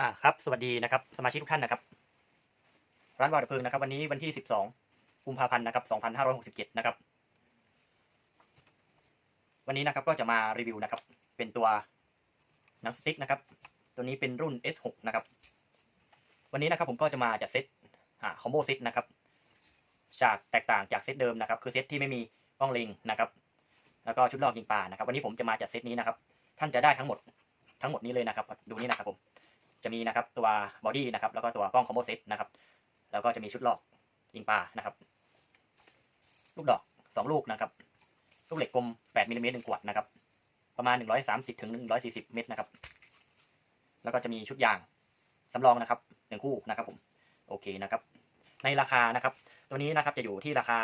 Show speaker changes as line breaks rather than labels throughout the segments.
อ่าครับ สวัสดีนะครับ สมาชิกทุกท่านนะครับ ร้านวาดเพลิงนะครับ วันนี้วันที่ 12 กุมภาพันธ์นะครับ 2567 นะครับ วันนี้นะครับก็จะมารีวิวนะครับ เป็นตัวหนังสติ๊กนะครับ ตัวนี้เป็นรุ่น S6 นะครับ วันนี้นะครับผมก็จะมาจัดเซตอ่าคอมโบเซตนะครับ จากแตกต่างจากเซตเดิมนะครับ คือเซตที่ไม่มีกล้องเล็งนะครับ แล้วก็ชุดลอกยิงปลานะครับ วันนี้ผมจะมาจัดเซตนี้นะครับ ท่านจะได้ทั้งหมดทั้งหมดนี้เลยนะครับ ดูนี่นะครับผม จะมีนะครับตัวบอดี้นะครับแล้วก็ตัวกล้องคอมโบเซตนะครับแล้วก็จะมีชุดลอกยิงปลานะครับ ลูกดอกสองลูกนะครับลูกเหล็กกลม8มิลลิเมตรหนึ่งขวดนะครับประมาณ 130ถึง140 เมตรนะครับ แล้วก็จะมีชุดยางสำรองนะครับหนึ่งคู่นะครับผมโอเคนะครับ ในราคานะครับ ตัวนี้นะครับจะอยู่ที่ราคา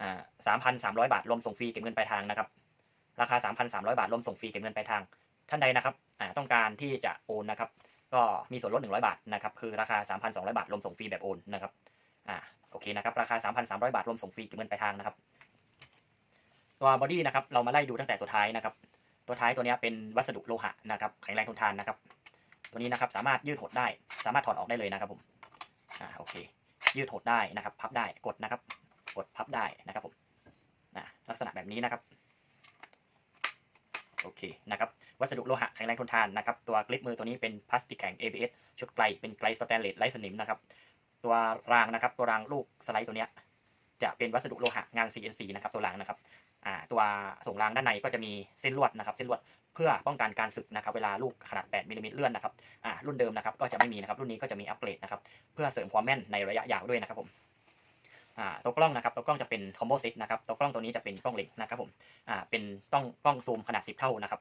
อ่า3,300บาทรวมส่งฟรีเก็บเงินปลายทางนะครับ ราคา3,300บาทรวมส่งฟรีเก็บเงินปลายทาง ท่านใดนะครับต้องการที่จะโอนนะครับ ก็มีส่วนลด 100 บาทนะครับคือราคา 3,200 บาทรวมส่งฟรีแบบโอนนะครับอ่าโอเคนะครับราคา 3,300 บาทรวมส่งฟรีเก็บเงินปลายทางนะครับตัวบอดี้นะครับเรามาไล่ดูตั้งแต่ตัวท้ายนะครับตัวท้ายตัวนี้เป็นวัสดุโลหะนะครับแข็งแรงทนทานนะครับตัวนี้นะครับสามารถยืดหดได้ สามารถถอดออกได้เลยนะครับผมอ่าโอเค ยืดหดได้นะครับ พับได้กดนะครับ กดพับได้นะครับผมนะลักษณะแบบนี้นะครับ เคนะครับวัสดุโลหะแข็งแรงทนทานนะครับตัวกลิปมือตัวนี้เป็นพลาสติกแข็ง ABS ชุดไกลเป็นไกลสแตนเลสไร้สนิมนะครับตัวรางนะครับตัวรางลูกสไลด์ตัวเนี้ยจะเป็นวัสดุโลหะงาน CNC นะครับตัวรางนะครับอ่าตัวส่งรางด้านในก็จะมีเส้นลวดนะครับเส้นลวดเพื่อป้องกันการสึกนะครับเวลาลูกขนาด 8มิลลิเมตรเลื่อนนะครับอ่ารุ่นเดิมนะครับก็จะไม่มีนะครับรุ่นนี้ก็จะมีอัปเกรดนะครับเพื่อเสริมความแม่นในระยะยาวด้วยนะครับผม ตัวกล้องนะครับตัวกล้องจะเป็นคอมโบเซตนะครับตัวกล้องตัวนี้จะเป็นกล้องเล็กนะครับผมอ่าเป็นต้องกล้องซูมขนาด 10 เท่านะครับ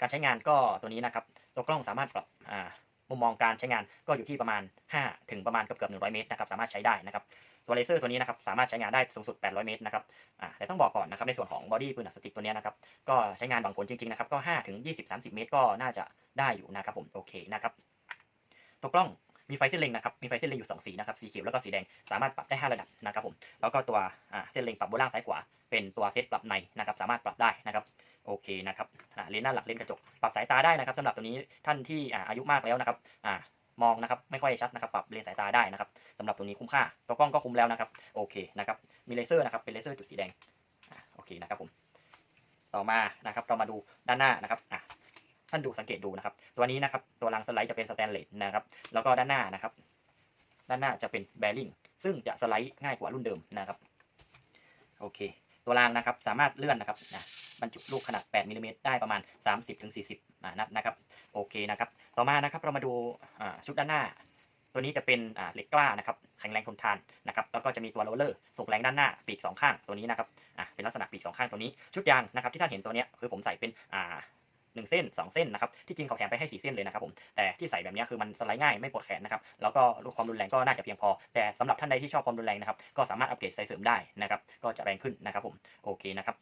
การใช้งานก็ตัวนี้นะครับตัวกล้องสามารถปรับอ่ามุมมองการใช้งานก็อยู่ที่ประมาณ 5 ถึงประมาณเกือบเกือบ100เมตรนะครับสามารถใช้ได้นะครับตัวเลเซอร์ตัวนี้นะครับสามารถใช้งานได้สูงสุด 800 เมตรนะครับอ่าแต่ต้องบอกก่อนนะครับในส่วนของบอดี้ปืนหนังสติ๊กตัวนี้นะครับก็ใช้งานหวังผลจริงๆนะครับก็5ถึง20 30 เมตรก็น่าจะได้อยู่นะครับผมโอเคนะครับตัวกล้อง มีไฟเส้นเล็งนะครับ มีไฟเส้นเล็งอยู่2สีนะครับ สีเขียวแล้วก็สีแดง สามารถปรับได้ 5 ระดับนะครับผม แล้วก็ตัวเส้นเล็งปรับบนล่างซ้ายขวา เป็นตัวเซตปรับในนะครับ สามารถปรับได้นะครับ โอเคนะครับเลนส์หน้าหลักเลนส์กระจก ปรับสายตาได้นะครับสำหรับตัวนี้ท่านที่อายุมากแล้วนะครับมองนะครับไม่ค่อยชัดนะครับปรับเลนส์สายตาได้นะครับสำหรับตัวนี้คุ้มค่าตัวกล้องก็คุ้มแล้วนะครับโอเคนะครับมีเลเซอร์นะครับเป็นเลเซอร์จุดสีแดงโอเคนะครับผมต่อมานะครับเรามาดูด้านหน้านะครับอะ ท่านดูสังเกตดูนะครับ ตัวนี้นะครับ ตัวรางสไลด์จะเป็นสแตนเลสนะครับ แล้วก็ด้านหน้านะครับ ด้านหน้าจะเป็นแบริ่งซึ่งจะสไลด์ง่ายกว่ารุ่นเดิมนะครับ โอเค ตัวรางนะครับสามารถเลื่อนนะครับนะบรรจุลูกขนาด 8มิลลิเมตรได้ประมาณ 30-40อ่านัดนะครับ โอเคนะครับ ต่อมานะครับเรามาดูชุดด้านหน้า ตัวนี้จะเป็นเหล็กกล้านะครับแข็งแรงทนทานนะครับ แล้วก็จะมีตัวโรลเลอร์ส่งแรงด้านหน้าปีกสองข้างตัวนี้นะครับ อ่าเป็นลักษณะปีกสองข้างตัวนี้ ชุดยางนะครับที่ท่านเห็นตัวนี้คือผมใส่เป็นอ่า หนึ่งเส้นสองเส้นนะครับ ที่จริงเขาแถมไปให้สี่เส้นเลยนะครับผม แต่ที่ใส่แบบนี้คือมันสไลด์ง่ายไม่ปวดแขนนะครับ แล้วก็ความรุนแรงก็น่าจะเพียงพอ แต่สำหรับท่านใดที่ชอบความรุนแรงนะครับ ก็สามารถอัปเกรดใส่เสริมได้นะครับ ก็จะแรงขึ้นนะครับผม โอเคนะครับ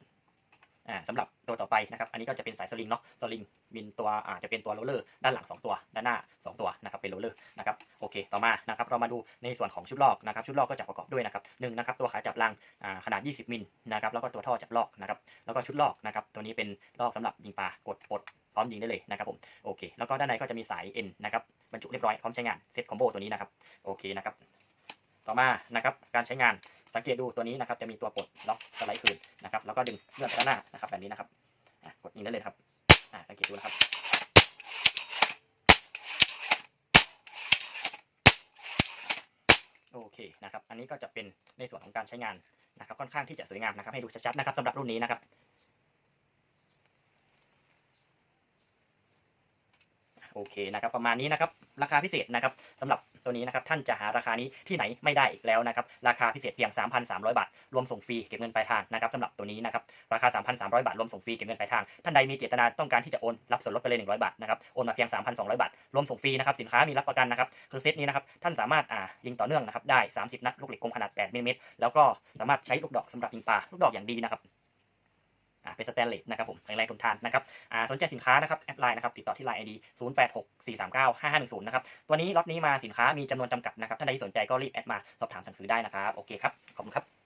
สำหรับตัวต่อไปนะครับ อันนี้ก็จะเป็นสายสลิงเนาะ สลิงมินตัวอาจจะเป็นตัวโรลเลอร์ด้านหลัง 2 ตัว ด้านหน้า 2 ตัวนะครับ เป็นโรลเลอร์นะครับ เคต่อมานะครับเรามาดูในส่วนของชุดลอกนะครับชุดลอกก็จะประกอบด้วยนะครับหนึ่งนะครับตัวขาจับรางอ่าขนาด 20มิลนะครับแล้วก็ตัวท่อจับลอกนะครับแล้วก็ชุดลอกนะครับตัวนี้เป็นลอกสำหรับยิงปลากดปดพร้อมยิงได้เลยนะครับผมโอเค แล้วก็ด้านในก็จะมีสาย N นนะครับบรรจุเรียบร้อยพร้อมใช้งานเซตคอมโบตัวนี้นะครับโอเคนะครับต่อมานะครับการใช้งานสังเกตดูตัวนี้นะครับจะมีตัวปลดล็อกสไลด์คืนนะครับแล้วก็ดึงเลื่อนด้านหน้านะครับแบบนี้นะครับกดยิงได้เลยครับสังเกตดูนะครับ โอเคนะครับ อันนี้ก็จะเป็นในส่วนของการใช้งานนะครับ ค่อนข้างที่จะสวยงามนะครับ ให้ดูชัดๆนะครับสำหรับรุ่นนี้นะครับโอเคนะครับ ประมาณนี้นะครับ ราคาพิเศษนะครับสำหรับ ตัวนี้นะครับท่านจะหาราคานี้ที่ไหนไม่ได้อีกแล้วนะครับราคาพิเศษเพียง 3,300 บาท รวมส่งฟรีเก็บเงินปลายทางนะครับสำหรับตัวนี้นะครับราคา 3,300 บาทรวมส่งฟรีเก็บเงินปลายทางท่านใดมีเจตนาต้องการที่จะโอนรับส่วนลดไปเลย 100 บาทนะครับโอนมาเพียง 3,200 บาท รวมส่งฟรีนะครับสินค้ามีรับประกันนะครับคือเซตนี้นะครับท่านสามารถอ่ายิงต่อเนื่องนะครับได้ 30 นัดลูกเหล็กกลมขนาด8มิลลิเมตรแล้วก็สามารถใช้ลูกดอกสำหรับยิงปลาลูกดอกอย่างดีนะครับ อ่าเป็นสแตนเลสนะครับผมแข็งแรงทนทานนะครับอ่าสนใจสินค้านะครับแอดไลน์นะครับติดต่อที่ไลน์ไอดี0 8 6 4 3 9 5 5 1 0นะครับตัวนี้ล็อตนี้มาสินค้ามีจำนวนจำกัดนะครับท่านใดที่สนใจก็รีบแอดมาสอบถามสั่งซื้อได้นะครับโอเคครับขอบคุณครับ